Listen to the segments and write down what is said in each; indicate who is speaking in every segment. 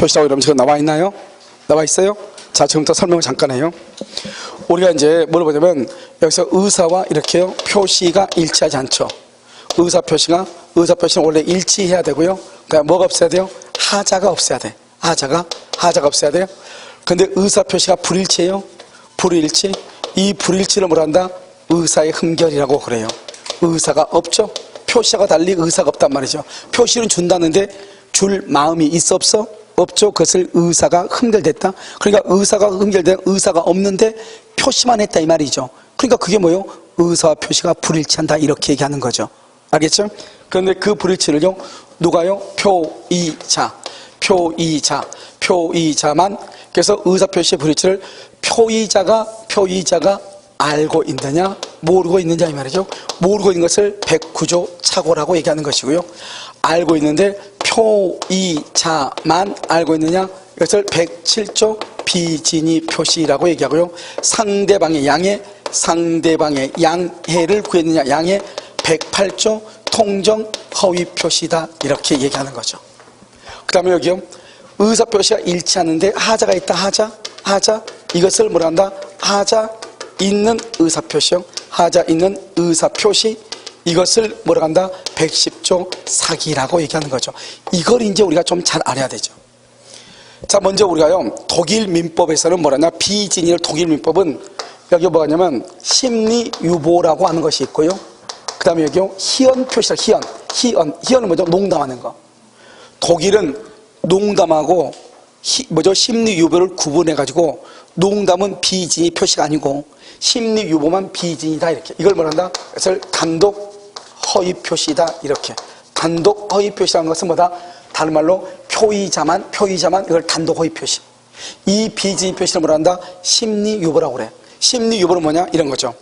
Speaker 1: 표시라고 이러면 지금 나와 있나요? 나와 있어요? 자, 지금부터 설명을 잠깐 해요. 우리가 이제 뭘 보냐면 여기서 의사와 이렇게요. 표시가 일치하지 않죠. 의사 표시가 의사 표시는 원래 일치해야 되고요. 그러니까 뭐가 없어야 돼요? 하자가 없어야 돼. 하자가 하자가 없어야 돼요. 근데 의사 표시가 불일치해요. 불일치. 이 불일치를 뭐란다? 의사의 흠결이라고 그래요. 의사가 없죠. 표시가 달리 의사가 없단 말이죠. 표시는 준다는데 줄 마음이 있어 없어? 없죠. 그것을 의사가 흠결됐다. 그러니까 의사가 흠결된 의사가 없는데 표시만 했다 이 말이죠. 그러니까 그게 뭐요? 의사와 표시가 불일치한다 이렇게 얘기하는 거죠. 알겠죠? 그런데 그 불일치를요 누가요? 표이자, 표이자, 표이자만 그래서 의사 표시의 불일치를 표이자가 표이자가 알고 있느냐 모르고 있느냐 이 말이죠. 모르고 있는 것을 백구조 착오라고 얘기하는 것이고요. 알고 있는데 표이자만 알고 있느냐? 이것을 107조 비진이 표시라고 얘기하고요. 상대방의 양해 상대방의 양해를 구했느냐? 양해 108조 통정 허위 표시다. 이렇게 얘기하는 거죠. 그 다음에 여기요. 의사 표시가 일치하는데 하자가 있다. 하자 하자. 이것을 뭐라 한다? 하자 있는 의사 표시요. 하자 있는 의사 표시 이것을 뭐라 한다? 110조 사기라고 얘기하는 거죠. 이걸 이제 우리가 좀 잘 알아야 되죠. 자 먼저 우리가요 독일 민법에서는 뭐라냐? 비진일 독일 민법은 여기 뭐냐면 심리 유보라고 하는 것이 있고요. 그 다음에 여기요 희언 표시다 희언. 희언 희언은 뭐죠? 농담하는 거. 독일은 농담하고 히- 뭐죠? 심리 유보를 구분해 가지고 농담은 비진이 표시가 아니고 심리 유보만 비진이다 이렇게. 이걸 뭐란다? 그래서 단독 허위 표시다 이렇게. 단독 허위 표시라는 것은 뭐다? 다른 말로 표의자만 표의자만 이걸 단독 허위 표시. 이 비진 표시를 뭐란다? 심리 유보라고 그래. 심리 유보는 뭐냐? 이런 거죠.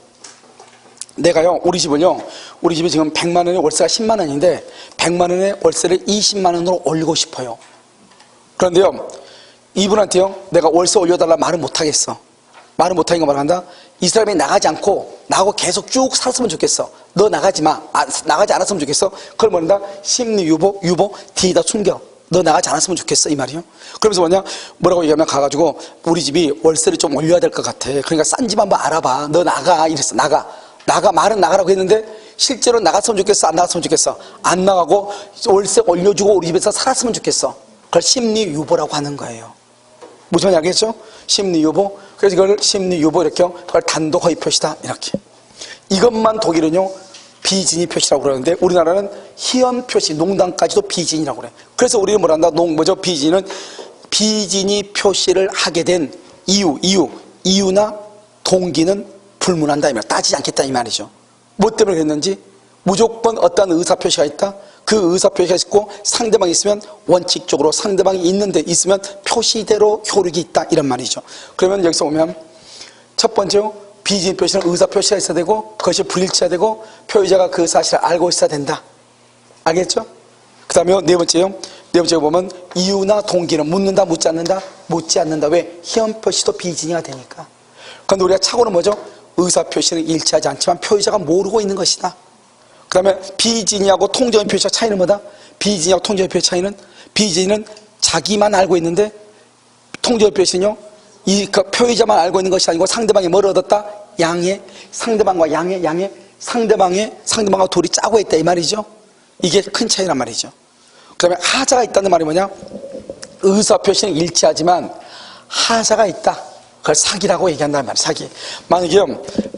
Speaker 1: 내가요, 우리 집은요, 우리 집이 지금 100만 원에 월세가 10만 원인데, 100만 원에 월세를 20만 원으로 올리고 싶어요. 그런데요, 이분한테요, 내가 월세 올려달라 말을 못하겠어. 말을 못하니까 말한다? 이 사람이 나가지 않고, 나하고 계속 쭉 살았으면 좋겠어. 너 나가지 마. 아, 나가지 않았으면 좋겠어. 그걸 뭐란다? 심리 유보, 유보, 뒤에다 숨겨. 너 나가지 않았으면 좋겠어. 이 말이요. 그러면서 뭐냐? 뭐라고 얘기하면 가가지고, 우리 집이 월세를 좀 올려야 될 것 같아. 그러니까 싼 집 한번 알아봐. 너 나가. 이랬어. 나가. 나가 말은 나가라고 했는데 실제로 나갔으면 좋겠어 안 나갔으면 좋겠어 안 나가고 월세 올려주고 우리 집에서 살았으면 좋겠어 그걸 심리 유보라고 하는 거예요 무슨 말인지 알겠죠? 심리 유보. 그래서 이걸 심리 유보 이렇게 그걸 단독 허위 표시다. 이렇게. 이것만 독일은요 비진이 표시라고 그러는데 우리나라는 희연 표시 농담까지도 비진이라고 그래. 그래서 우리는 뭐란다? 농 뭐죠? 비진은 비진이 표시를 하게 된 이유 이유. 이유나 동기는 불문한다. 이 말, 따지지 않겠다. 이 말이죠. 뭐 때문에 그랬는지? 무조건 어떠한 의사 표시가 있다. 그 의사 표시가 있고 상대방이 있으면 원칙적으로 상대방이 있는데 있으면 표시대로 효력이 있다 이런 말이죠. 그러면 여기서 보면 첫 번째요 비진 표시는 의사 표시가 있어야 되고 그것이 불일치해야 되고 표의자가 그 사실을 알고 있어야 된다. 알겠죠? 그 다음에 네 번째요. 네 번째 보면 이유나 동기는 묻는다, 묻지 않는다, 묻지 않는다. 왜? 희연 표시도 비진이가 되니까. 그런데 우리가 착오는 뭐죠? 의사 표시는 일치하지 않지만 표의자가 모르고 있는 것이다. 그 다음에 비진이하고 통정의 표시의 차이는 뭐다? 비진이하고 통정의 표시의 차이는 비진은 자기만 알고 있는데 통정의 표시는요, 이 그 표의자만 알고 있는 것이 아니고 상대방이 뭘 얻었다? 양해, 상대방과 양해, 양해, 상대방의 상대방과 둘이 짜고 있다 이 말이죠. 이게 큰 차이란 말이죠. 그 다음에 하자가 있다는 말이 뭐냐? 의사 표시는 일치하지만 하자가 있다. 그걸 사기라고 얘기한다는 말이야, 사기. 만약에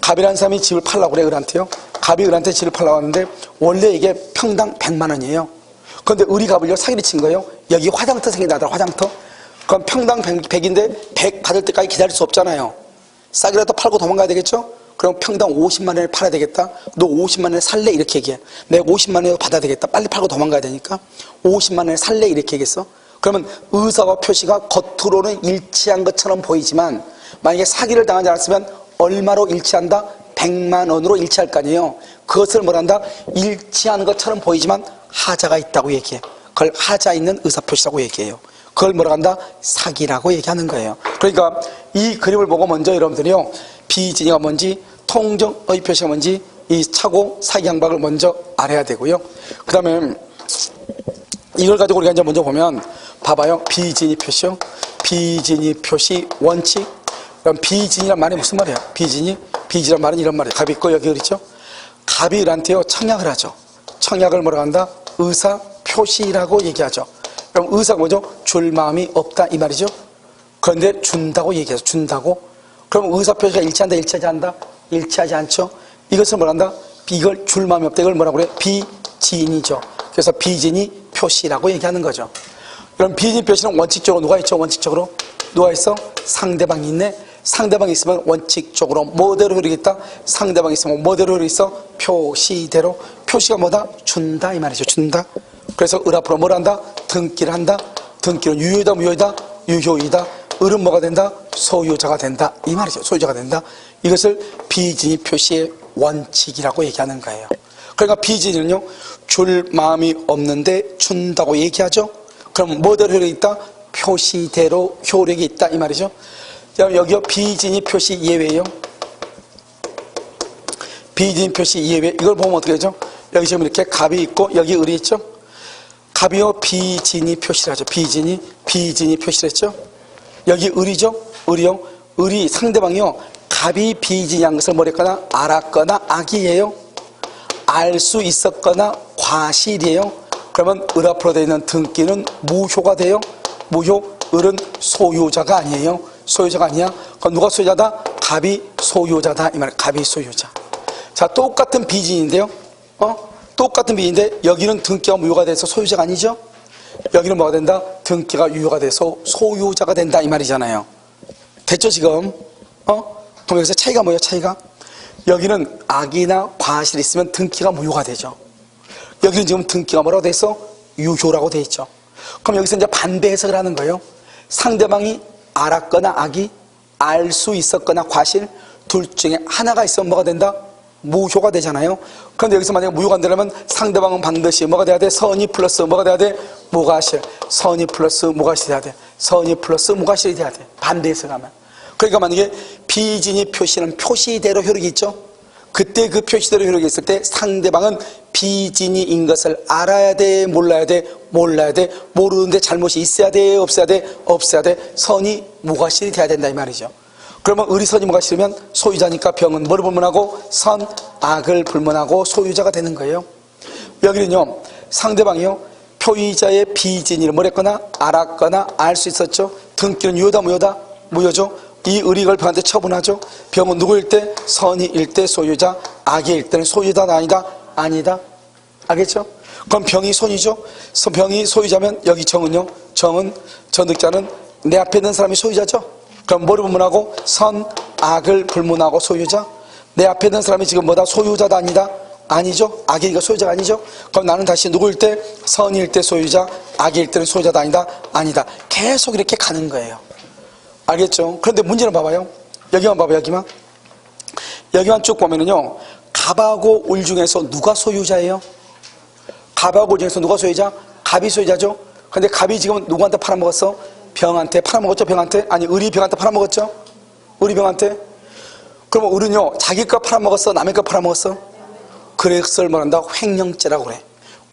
Speaker 1: 갑이라는 사람이 집을 팔라고 그래, 을한테요. 갑이 을한테 집을 팔라고 하는데 원래 이게 평당 100만 원이에요. 그런데 을이 갑을요, 사기를 친 거예요. 여기 화장터 생긴다더라, 화장터. 그럼 평당 100, 인데100 받을 때까지 기다릴 수 없잖아요. 싸게라도 팔고 도망가야 되겠죠? 그럼 평당 50만 원에 팔아야 되겠다. 너 50만 원에 살래? 이렇게 얘기해. 내가 50만 원에 받아야 되겠다. 빨리 팔고 도망가야 되니까 50만 원에 살래? 이렇게 얘기했어. 그러면 의사와 표시가 겉으로는 일치한 것처럼 보이지만 만약에 사기를 당하지 않았으면 얼마로 일치한다? 100만 원으로 일치할 거 아니에요. 그것을 뭐란다? 일치하는 것처럼 보이지만 하자가 있다고 얘기해. 그걸 하자 있는 의사표시라고 얘기해요. 그걸 뭐라 한다? 사기라고 얘기하는 거예요. 그러니까 이 그림을 보고 먼저 여러분들이요. 비진이가 뭔지, 통정의 표시가 뭔지, 이 차고 사기 양박을 먼저 알아야 되고요. 그 다음에 이걸 가지고 우리가 이제 먼저 보면 봐봐요. 비진이 표시요. 비진이 표시 원칙. 그럼 비진이란 말이 무슨 말이에요? 비진이 비진이란 말은 이런 말이에요. 갑이 있고 여기 그렇죠? 갑이 을한테요 청약을 하죠. 청약을 뭐라고 한다? 의사 표시라고 얘기하죠. 그럼 의사가 뭐죠? 줄 마음이 없다 이 말이죠. 그런데 준다고 얘기해서 준다고. 그럼 의사 표시가 일치한다 일치하지 않는다? 일치하지 않죠. 이것을 뭐라 한다? 이걸 줄 마음이 없다 이걸 뭐라고 그래? 비진이죠. 그래서 비진이 표시라고 얘기하는 거죠. 그럼 비진 표시는 원칙적으로 누가 있죠? 원칙적으로 누가 있어? 상대방이 있네. 상대방이 있으면 원칙적으로 뭐대로 흐르겠다? 상대방이 있으면 뭐대로 흐르겠어? 표시대로. 표시가 뭐다? 준다 이 말이죠. 준다. 그래서 을 앞으로 뭘 한다? 등기를 한다. 등기는 유효이다 무효이다? 유효이다. 을은 뭐가 된다? 소유자가 된다. 이 말이죠. 소유자가 된다. 이것을 비진이 표시의 원칙이라고 얘기하는 거예요. 그러니까 비진은요, 줄 마음이 없는데 준다고 얘기하죠. 그럼 뭐대로 있다? 표시대로 효력이 있다 이 말이죠. 자, 여기요 비진이 표시 예외요. 비진 표시 예외 이걸 보면 어떻게 되죠? 여기 지금 이렇게 갑이 있고 여기 을이 있죠. 갑이요 비진이 표시라죠. 비진이 비진이 표시랬죠. 여기 을이죠. 을이요. 을이 상대방이요. 갑이 비진이 한 것을 뭐랬거나 알았거나 악이에요. 알 수 있었거나 과실이에요. 그러면 을 앞으로 되어 있는 등기는 무효가 돼요. 무효. 을은 소유자가 아니에요. 소유자가 아니야. 그럼 누가 소유자다? 갑이 소유자다. 이 말. 갑이 소유자. 자, 똑같은 비진인데요. 어? 똑같은 비진인데 여기는 등기가 무효가 돼서 소유자가 아니죠? 여기는 뭐가 된다? 등기가 유효가 돼서 소유자가 된다 이 말이잖아요. 됐죠 지금? 어? 여기서 차이가 뭐예요? 차이가? 여기는 악이나 과실이 있으면 등기가 무효가 되죠. 여기는 지금 등기가 뭐라고 돼 있어? 유효라고 돼 있죠. 그럼 여기서 이제 반대 해석을 하는 거예요. 상대방이 알았거나 악이 알 수 있었거나 과실 둘 중에 하나가 있으면 뭐가 된다? 무효가 되잖아요. 그런데 여기서 만약에 무효가 안 되려면 상대방은 반드시 뭐가 돼야 돼? 선이 플러스 뭐가 돼야 돼? 무과실. 선이 플러스 무과실이 돼야 돼. 선이 플러스 무과실이 돼야 돼. 반대 해석하면. 그러니까 만약에 비진이 표시는 표시대로 효력이 있죠. 그때 그 표시대로 효력이 있을 때 상대방은 비진이인 것을 알아야 돼, 몰라야 돼, 몰라야 돼, 모르는데 잘못이 있어야 돼, 없어야 돼, 없어야 돼, 선이 무과실이 돼야 된다 이 말이죠. 그러면 을이 선이 무과실이면 소유자니까 병은 뭐를 불문하고 선, 악을 불문하고 소유자가 되는 거예요. 여기는요, 상대방이요, 표의자의 비진이를 뭐랬거나 알았거나 알 수 있었죠. 등기는 유효다 무효다? 무효죠. 이 이걸 병한테 처분하죠. 병은 누구일 때? 선이일 때 소유자, 악일 때는 소유다 아니다? 아니다. 알겠죠? 그럼 병이 손이죠. 병이 소유자면 여기 정은요. 정은 전득자는 내 앞에 있는 사람이 소유자죠. 그럼 뭐를 불문하고 선, 악을 불문하고 소유자. 내 앞에 있는 사람이 지금 뭐다? 소유자다 아니다? 아니죠. 악이니까 소유자가 아니죠. 그럼 나는 다시 누구일 때? 선일 때 소유자, 악일 때는 소유자다 아니다? 아니다. 계속 이렇게 가는 거예요. 알겠죠? 그런데 문제는 봐봐요. 여기만 봐봐요, 여기만. 여기만 쭉 보면은요, 갑하고 울 중에서 누가 소유자예요? 갑하고 울 중에서 누가 소유자? 갑이 소유자죠? 근데 갑이 지금 누구한테 팔아먹었어? 병한테 팔아먹었죠, 병한테? 아니, 을이 병한테 팔아먹었죠? 을이 병한테? 그러면 을은요, 자기 거 팔아먹었어? 남의 거 팔아먹었어? 그래서 뭐란다? 횡령죄라고 그래.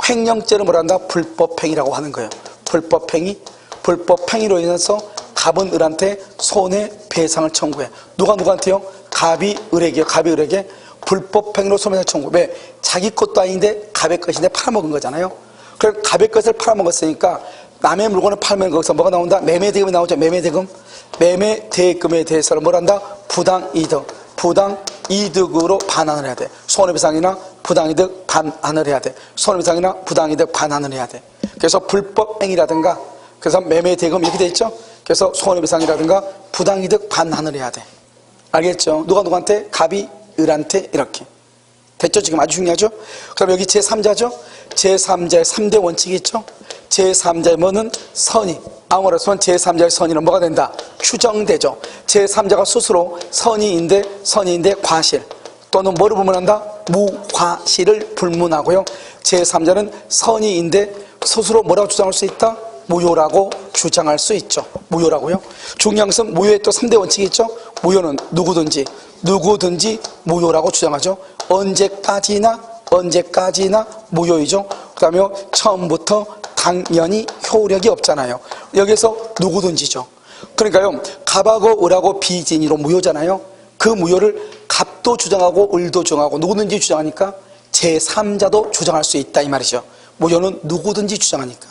Speaker 1: 횡령죄를 뭐란다? 불법행위라고 하는 거예요. 불법행위? 불법행위로 인해서 갑은 을한테 손해배상을 청구해. 누가 누구한테요? 갑이 을에게, 갑이 을에게 불법행위로 손해배상을 청구해. 왜? 자기 것도 아닌데 갑의 것인데 팔아먹은 거잖아요. 그럼 갑의 것을 팔아먹었으니까 남의 물건을 팔면 거기서 뭐가 나온다? 매매대금이 나오죠. 매매대금. 매매대금에 대해서는 뭘 한다? 부당이득. 부당이득으로 반환을 해야 돼. 손해배상이나 부당이득 반환을 해야 돼. 손해배상이나 부당이득 반환을 해야 돼. 그래서 불법행위라든가 그래서 매매대금 이렇게 돼 있죠. 그래서 손해배상이라든가 부당이득 반환을 해야 돼. 알겠죠? 누가 누구한테? 갑이 을한테 이렇게. 됐죠? 지금 아주 중요하죠? 그럼 여기 제3자죠? 제3자의 3대 원칙이 있죠? 제3자의 뭐는 선이. 아무래도 제3자의 선의는 뭐가 된다? 추정되죠. 제3자가 스스로 선의인데, 선의인데 과실. 또는 뭐를 불문한다? 무과실을 불문하고요. 제3자는 선의인데 스스로 뭐라고 주장할 수 있다? 무효라고 주장할 수 있죠. 무효라고요. 중요한 것은 무효의 또 3대 원칙이 있죠. 무효는 누구든지 누구든지 무효라고 주장하죠. 언제까지나 언제까지나 무효이죠. 그 다음에 처음부터 당연히 효력이 없잖아요. 여기서 누구든지죠. 그러니까요, 갑하고 을하고 비진이로 무효잖아요. 그 무효를 갑도 주장하고 을도 주장하고 누구든지 주장하니까 제3자도 주장할 수 있다 이 말이죠. 무효는 누구든지 주장하니까.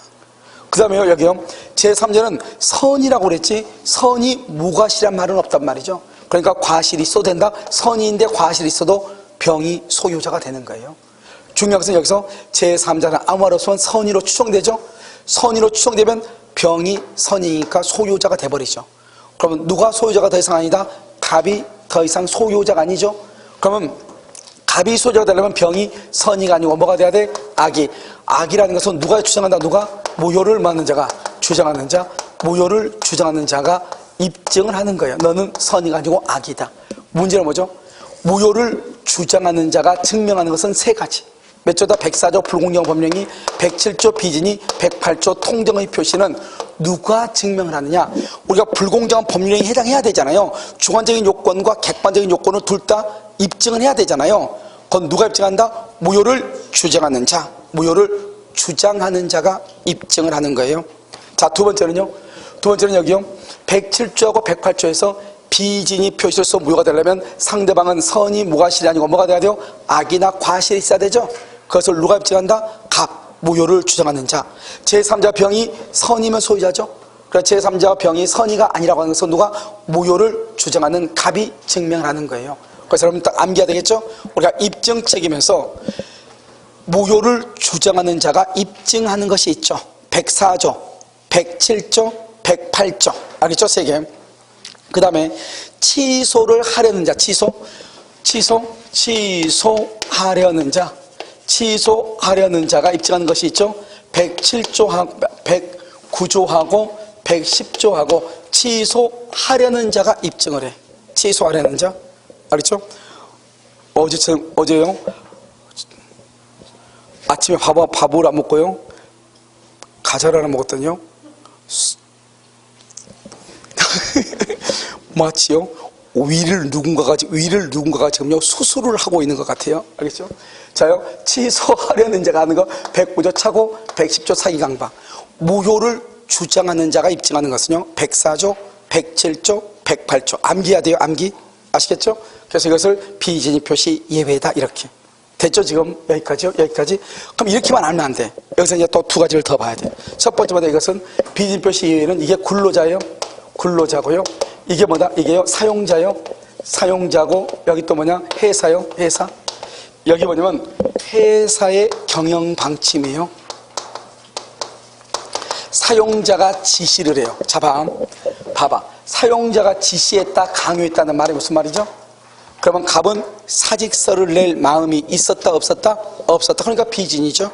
Speaker 1: 그 다음에 여기요. 제3자는 선이라고 그랬지 선이 무과실한 말은 없단 말이죠. 그러니까 과실이 있어도 된다. 선인데 과실이 있어도 병이 소유자가 되는 거예요. 중요한 것은 여기서 제3자는 아무 말 없으면 선의로 추정되죠. 선의로 추정되면 병이 선이니까 소유자가 돼버리죠. 그러면 누가 소유자가 더 이상 아니다? 갑이 더 이상 소유자가 아니죠. 그러면 갑이 소유자가 되려면 병이 선이가 아니고 뭐가 돼야 돼? 악이. 악이라는 것은 누가 주장한다? 누가? 무효를 맞는 자가 주장하는 자, 무효를 주장하는 자가 입증을 하는 거예요. 너는 선이가 아니고 악이다. 문제는 뭐죠? 무효를 주장하는 자가 증명하는 것은 세 가지. 몇 조다 104조 불공정 법령이 107조 비진이 108조 통정의 표시는 누가 증명을 하느냐? 우리가 불공정한 법령에 해당해야 되잖아요. 주관적인 요건과 객관적인 요건을 둘 다 입증을 해야 되잖아요. 그건 누가 입증한다? 무효를 주장하는 자, 무효를 주장하는 자가 입증을 하는 거예요. 자, 두 번째는요. 두 번째는 여기요. 107조하고 108조에서 비진이 표시로서 무효가 되려면 상대방은 선이 무과실이 아니고 뭐가 돼야 돼요? 악이나 과실이 있어야 되죠. 그것을 누가 입증한다? 갑, 무효를 주장하는 자. 제3자 병이 선이면 소유자죠. 그래서 제3자 병이 선이가 아니라고 하는 것은 누가 무효를 주장하는 갑이 증명을 하는 거예요. 그래서 여러분 딱 암기해야 되겠죠? 우리가 입증 책임에서 무효를 주장하는 자가 입증하는 것이 있죠. 104조, 107조, 108조. 알겠죠? 세 개. 그 다음에 취소를 하려는 자, 취소, 취소, 취소하려는 자, 취소하려는 자가 입증하는 것이 있죠. 107조하고, 109조하고, 110조하고, 취소하려는 자가 입증을 해. 취소하려는 자. 알겠죠? 어제처럼, 어제요. 아침에 밥, 밥을 안 먹고요. 과자를 하나 먹었더니요. 마치요 위를 누군가가 위를 누군가가 지금요 수술을 하고 있는 것 같아요. 알겠죠? 자요 취소하려는 자가 하는 거 109조 차고 110조 사기 강박 무효를 주장하는 자가 입증하는 것은요 104조 107조 108조 암기해야 돼요 암기 아시겠죠? 그래서 이것을 비진입 표시 예외다 이렇게 됐죠 지금 여기까지요 여기까지 그럼 이렇게만 알면 안 돼 여기서 이제 또 두 가지를 더 봐야 돼첫 번째 마다 이것은 비진입 표시 예외는 이게 근로자예요 근로자고요. 이게 뭐다? 이게요. 사용자요. 사용자고 여기 또 뭐냐? 회사요. 회사. 여기 뭐냐면 회사의 경영 방침이에요. 사용자가 지시를 해요. 자, 봐. 봐봐. 사용자가 지시했다, 강요했다는 말이 무슨 말이죠? 그러면 갑은 사직서를 낼 마음이 있었다, 없었다? 없었다. 그러니까 비진이죠.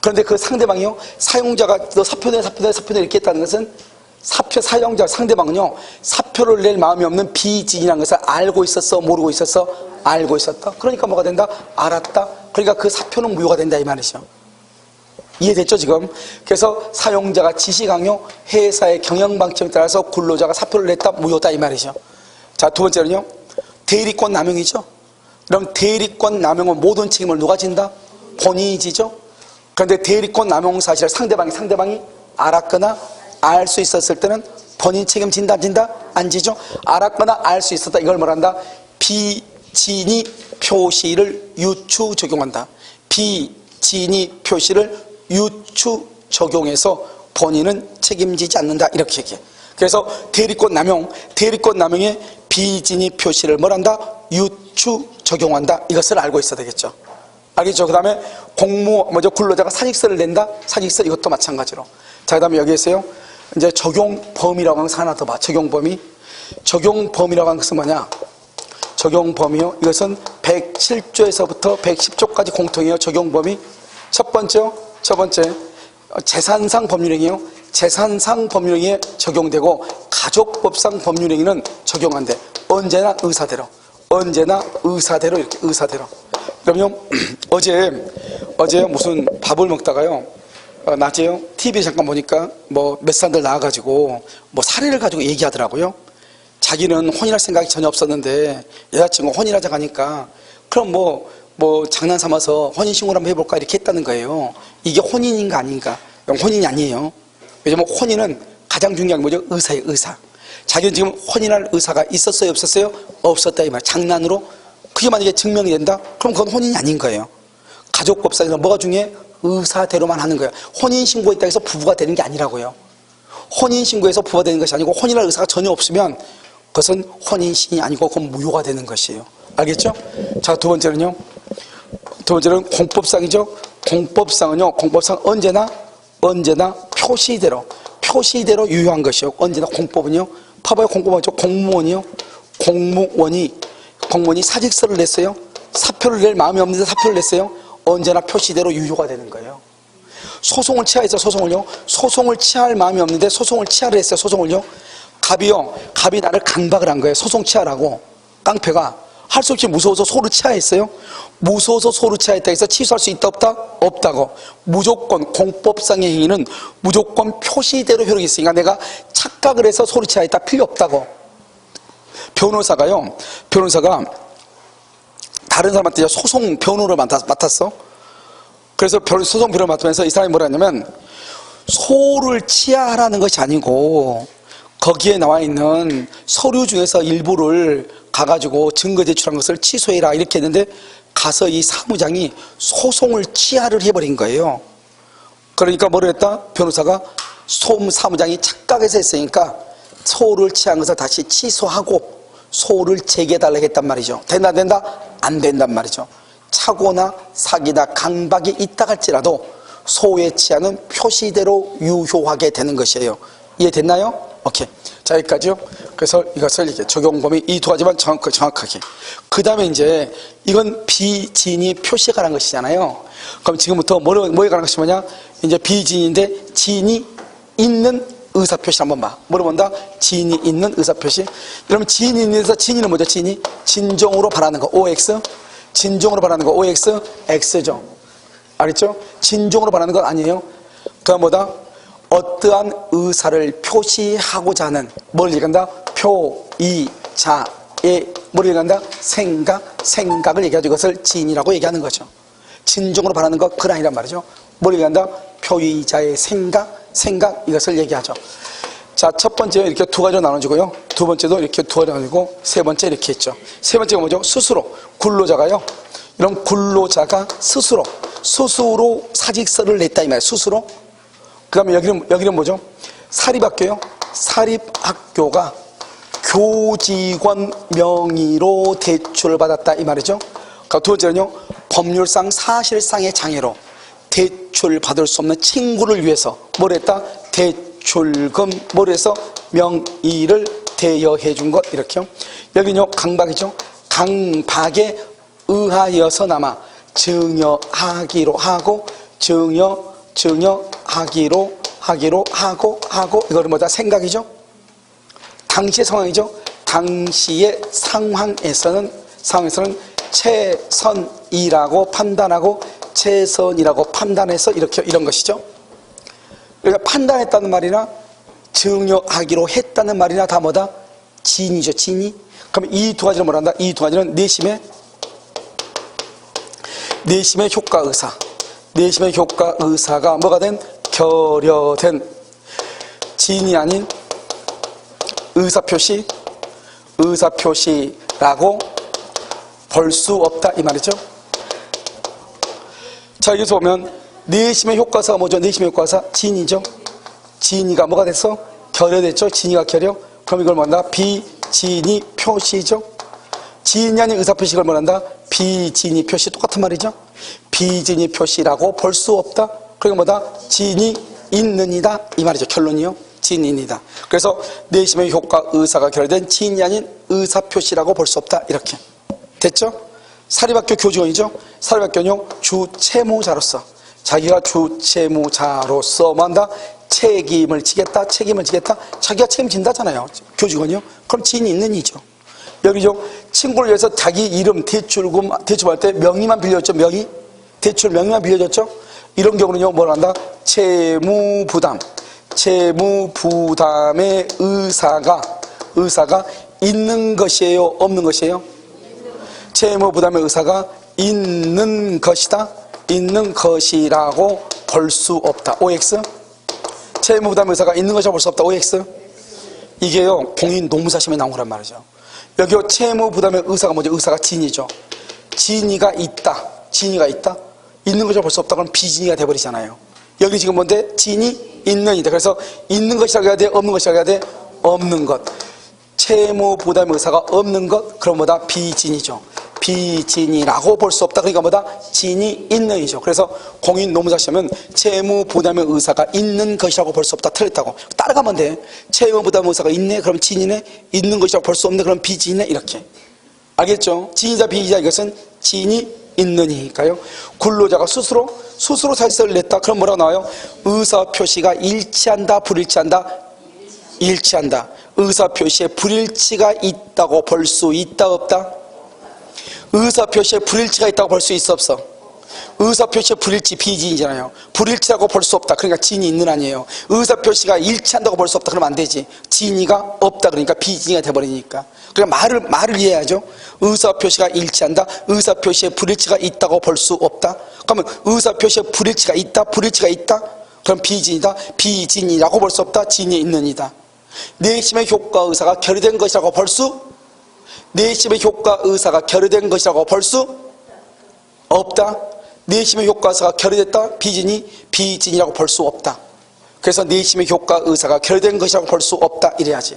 Speaker 1: 그런데 그 상대방이요. 사용자가 너 사표 내, 사표 내, 사표 내 이렇게 했다는 것은 사표 사용자 상대방은요 사표를 낼 마음이 없는 비진이라는 것을 알고 있었어 모르고 있었어 알고 있었다. 그러니까 뭐가 된다? 알았다. 그러니까 그 사표는 무효가 된다 이 말이죠. 이해됐죠 지금? 그래서 사용자가 지시 강요 회사의 경영 방침에 따라서 근로자가 사표를 냈다 무효다 이 말이죠. 자 두 번째는요. 대리권 남용이죠. 그럼 대리권 남용은 모든 책임을 누가 진다? 본인이 지죠. 그런데 대리권 남용 사실을 상대방이 상대방이 알았거나 알 수 있었을 때는 본인 책임 진다, 진다? 안 지죠? 알았거나 알 수 있었다. 이걸 뭐란다? 비 진이 표시를 유추 적용한다. 비진이 표시를 유추 적용해서 본인은 책임지지 않는다. 이렇게 얘기해. 그래서 대리권 남용, 대리권 남용에 비진이 표시를 뭐란다? 유추 적용한다. 이것을 알고 있어야 되겠죠. 알겠죠? 그 다음에 공무, 뭐죠? 근로자가 사직서를 낸다? 사직서 이것도 마찬가지로. 자, 그 다음에 여기에서요. 이제 적용 범위라고 하는 것을 하나 더 봐. 적용 범위. 적용 범위라고 하는 것은 뭐냐? 적용 범위요. 이것은 107조에서부터 110조까지 공통이에요. 적용 범위. 첫 번째요. 첫 번째. 재산상 법률행위요. 재산상 법률행위에 적용되고 가족법상 법률행위는 적용 안 돼. 언제나 의사대로. 언제나 의사대로 이렇게 의사대로. 그럼요. 어제 어제 무슨 밥을 먹다가요. 어, 낮에요. TV 잠깐 보니까 뭐 몇 사람들 나와가지고 뭐 사례를 가지고 얘기하더라고요. 자기는 혼인할 생각이 전혀 없었는데 여자친구 혼인하자고 하니까 그럼 뭐, 뭐 장난 삼아서 혼인 신고를 한번 해볼까 이렇게 했다는 거예요. 이게 혼인인가 아닌가. 혼인이 아니에요. 왜냐면 혼인은 가장 중요한 게 뭐죠? 의사예요, 의사. 자기는 지금 혼인할 의사가 있었어요, 없었어요? 없었다, 이 말. 장난으로. 그게 만약에 증명이 된다? 그럼 그건 혼인이 아닌 거예요. 가족법상에서 뭐가 중요해? 의사대로만 하는 거예요. 혼인신고했다 해서 부부가 되는 게 아니라고요. 혼인신고해서 부부가 되는 것이 아니고 혼인할 의사가 전혀 없으면 그것은 혼인신이 아니고 그건 무효가 되는 것이에요. 알겠죠? 자, 두 번째는요. 두 번째는 공법상이죠. 공법상은요. 공법상 언제나 언제나 표시대로 표시대로 유효한 것이요. 언제나 공법은요. 봐봐요. 공법은죠. 공무원이요. 공무원이 공무원이 사직서를 냈어요. 사표를 낼 마음이 없는데 사표를 냈어요. 언제나 표시대로 유효가 되는 거예요. 소송을 취하했어 소송을요. 소송을 취할 마음이 없는데 소송을 취하를 했어요. 소송을요. 갑이요. 갑이 나를 강박을 한 거예요. 소송 취하라고. 깡패가 할 수 없이 무서워서 소를 취하했어요. 무서워서 소를 취하했다 해서 취소할 수 있다 없다? 없다고. 무조건 공법상의 행위는 무조건 표시대로 효력이 있으니까 내가 착각을 해서 소를 취하했다 필요 없다고. 변호사가요. 변호사가 다른 사람한테 소송 변호를 맡았- 맡았어. 그래서 변- 소송 변호를 맡으면서 이 사람이 뭐라 했냐면 소를 치하라는 것이 아니고 거기에 나와 있는 서류 중에서 일부를 가가지고 증거 제출한 것을 취소해라 이렇게 했는데 가서 이 사무장이 소송을 취하를 해버린 거예요. 그러니까 뭐를 했다? 변호사가 소 사무장이 착각해서 했으니까 소를 취한 것을 다시 취소하고 소를 재개달라고 했단 말이죠. 된다 안 된다? 안 된단 말이죠. 착오나 사기나 강박이 있다 할지라도 소에 취하는 표시대로 유효하게 되는 것이에요. 이해됐나요? 오케이. 자, 여기까지요. 그래서 이것을 이렇게 적용 범위 이 두 가지만 정확, 정확하게. 그 다음에 이제 이건 비진이 표시가 란 것이잖아요. 그럼 지금부터 뭐로, 뭐에 관한 것이 뭐냐? 이제 비진인데 진이 있는 의사표시 한번 봐. 뭐로 본다? 진이 있는 의사표시. 그러면 진이 있는 데서 진이는 뭐죠? 진이? 진정으로 바라는 거. OX. 진정으로 바라는 거. OX. X죠. 알겠죠? 진정으로 바라는 건 아니에요. 그건 뭐다? 어떠한 의사를 표시하고자 하는 뭘 얘기한다? 표이자의 뭘 얘기한다? 생각, 생각을 얘기하죠. 그것을 진이라고 얘기하는 거죠. 진정으로 바라는 것 그건 아니란 말이죠. 뭘 얘기한다? 표의자의 생각, 생각 이것을 얘기하죠. 자, 첫 번째 이렇게 두 가지로 나눠지고요. 두 번째도 이렇게 두 가지로 나눠지고 세 번째 이렇게 있죠. 세 번째가 뭐죠? 스스로. 굴로자가요. 이런 굴로자가 스스로 스스로 사직서를 냈다 이 말이에요. 스스로. 그 다음에 여기는 여기는 뭐죠? 사립학교요. 사립학교가 교직원 명의로 대출을 받았다 이 말이죠. 그러니까 두 번째는요. 법률상 사실상의 장애로 대출 받을 수 없는 친구를 위해서 뭘 했다? 대출금 뭘 해서 명의를 대여해 준 것 이렇게요. 여기는요. 강박이죠. 강박에 의하여서나마 증여하기로 하고 증여 증여 하기로 하기로 하고 하고 이거는 뭐다 생각이죠. 당시의 상황이죠. 당시의 상황에서는 상황에서는 최선이라고 판단하고 최선이라고 판단해서 이렇게 이런 것이죠. 그러니까 판단했다는 말이나 증여하기로 했다는 말이나 다 뭐다? 진이죠, 진이. 그럼 이 두 가지를 뭐란다? 이 두 가지는 내심의 내심의 효과 의사. 내심의 효과 의사가 뭐가 된? 결여된 진이 아닌 의사표시, 의사표시라고 볼 수 없다 이 말이죠. 자 여기서 보면 내심의 효과사가 뭐죠? 내심의 효과사 진이죠. 진이가 뭐가 됐어? 결여됐죠. 진이가 결여. 그럼 이걸 뭐한다? 비진이 표시죠. 진이 아닌 의사표시를 뭐한다? 비진이 표시 똑같은 말이죠. 비진이 표시라고 볼 수 없다. 그러니까 뭐다? 진이 있는이다 이 말이죠. 결론이요. 진인이다. 그래서 내심의 효과 의사가 결여된 진이 아닌 의사 표시라고 볼 수 없다. 이렇게 됐죠? 사립학교 교직원이죠. 사립학교는 주채무자로서 자기가 주채무자로서 뭐한다? 책임을 지겠다. 책임을 지겠다. 자기가 책임진다잖아요. 교직원이요. 그럼 진이 있는 이죠. 여기죠. 친구를 위해서 자기 이름 대출금 대출할 때 명의만 빌려줬죠. 명의 대출 명의만 빌려줬죠. 이런 경우는요. 뭘 한다? 채무 부담. 채무 부담의 의사가 의사가 있는 것이에요. 없는 것이에요. 채무 부담의 의사가 있는 것이다. 있는 것이라고 볼 수 없다. OX. 채무 부담 의사가 있는 것이라고 볼 수 없다. OX. 이게요, 공인 노무사심에 나온 거란 말이죠. 여기요, 채무 부담의 의사가 뭐죠? 의사가 진이죠. 진이가 있다. 진이가 있다. 있는 것이라고 볼수 없다. 그럼 비진이가 돼버리잖아요. 여기 지금 뭔데? 진이 있는 이다. 그래서 있는 것이라고 해야 돼? 없는 것이라고 해야 돼? 없는 것. 채무 부담 의사가 없는 것. 그럼 뭐다? 비진이죠. 비진이라고 볼 수 없다. 그러니까 뭐다? 진이 있는이죠. 그래서 공인 노무사 시험은 채무 부담의 의사가 있는 것이라고 볼 수 없다. 틀렸다고. 따라가면 돼. 채무 부담 의사가 있네. 그럼 진이네. 있는 것이라고 볼 수 없네. 그럼 비진이네. 이렇게. 알겠죠? 진이자 비이자 이것은 진이 있느니까요. 근로자가 스스로 스스로 사실을 냈다. 그럼 뭐라고 나와요? 의사 표시가 일치한다, 불일치한다. 일치한다. 의사 표시에 불일치가 있다고 볼 수 있다 없다? 의사 표시에 불일치가 있다고 볼 수 있어 없어? 의사 표시에 불일치 비진이잖아요. 불일치라고 볼 수 없다. 그러니까 진이 있는 아니에요. 의사 표시가 일치한다고 볼 수 없다. 그러면 안 되지. 진이가 없다. 그러니까 비진이가 돼버리니까. 그러니까 말을 말을 이해해야죠. 의사 표시가 일치한다. 의사 표시에 불일치가 있다고 볼 수 없다. 그러면 의사 표시에 불일치가 있다. 불일치가 있다. 그럼 비진이다. 비진이라고 볼 수 없다. 진이 있는 이다. 내심의 효과 의사가 결의된 것이라고 볼 수 내심의 효과 의사가 결의된 것이라고 볼 수 없다. 내심의 효과 의사가 결의됐다. 비진이 비진이라고 볼 수 없다. 그래서 내심의 효과 의사가 결의된 것이라고 볼 수 없다. 이래야지.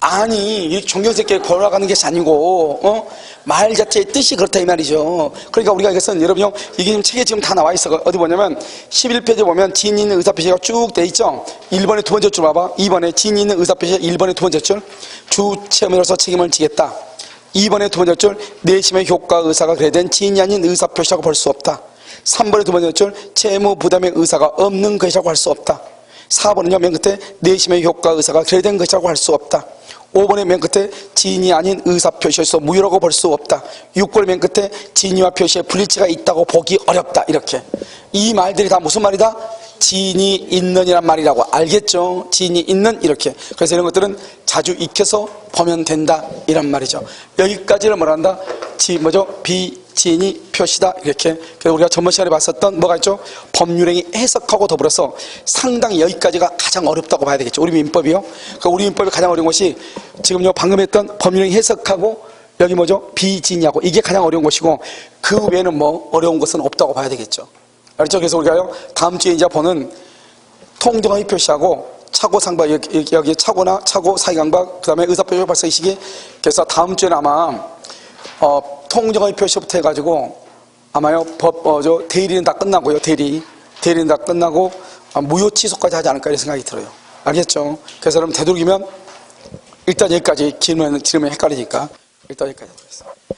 Speaker 1: 아니, 이 존경스럽게 걸어가는 것이 아니고, 어? 말 자체의 뜻이 그렇다 이 말이죠. 그러니까 우리가 이것은 여러분요, 이게 지금 책에 지금 다 나와 있어. 어디 보냐면, 11페이지 보면 진 있는 의사표시가 쭉 돼 있죠. 1번에 두 번째 줄 봐봐. 2번에 진 있는 의사표시 1번에 두 번째 줄. 주 체험으로서 책임을 지겠다. 2번에 두 번째 줄, 내심의 효과 의사가 그래된 진이 아닌 의사 표시라고 볼 수 없다. 3번에 두 번째 줄, 채무 부담의 의사가 없는 것이라고 할 수 없다. 4번은요, 맨 끝에 내심의 효과 의사가 결된 것이라고 할 수 없다. 5번의 맨 끝에 진이 아닌 의사 표시에서 무효라고 볼 수 없다. 6번 맨 끝에 진이와 표시에 불일치가 있다고 보기 어렵다. 이렇게. 이 말들이 다 무슨 말이다? 진이 있는이란 말이라고 알겠죠? 진이 있는 이렇게. 그래서 이런 것들은 자주 익혀서 보면 된다. 이런 말이죠. 여기까지를 뭐란다? 지 뭐죠? 비진이 표시다. 이렇게. 그래서 우리가 전번 시간에 봤었던 뭐가 있죠? 법률행위 해석하고 더불어서 상당히 여기까지가 가장 어렵다고 봐야 되겠죠. 우리 민법이요. 그 우리 민법이 가장 어려운 것이 지금 요 방금 했던 법률행위 해석하고 여기 뭐죠? 비진이하고 이게 가장 어려운 것이고 그 외에는 뭐 어려운 것은 없다고 봐야 되겠죠. 알죠? 그래서 우리가요 다음 주에 이제 보는 통정의 표시하고 차고 상박 여기, 여기 차고나 차고 사이강박 그다음에 의사표시 이 시기 그래서 다음 주에는 아마 어, 통정의 표시부터 해가지고 아마요 법 어, 저 대리는 다 끝나고요 대리 대리는 다 끝나고 아, 무효 취소까지 하지 않을까 이런 생각이 들어요. 알겠죠? 그래서 여러분 되도록이면 일단 여기까지 길면 길면 헷갈리니까 일단 여기까지 하겠습니다.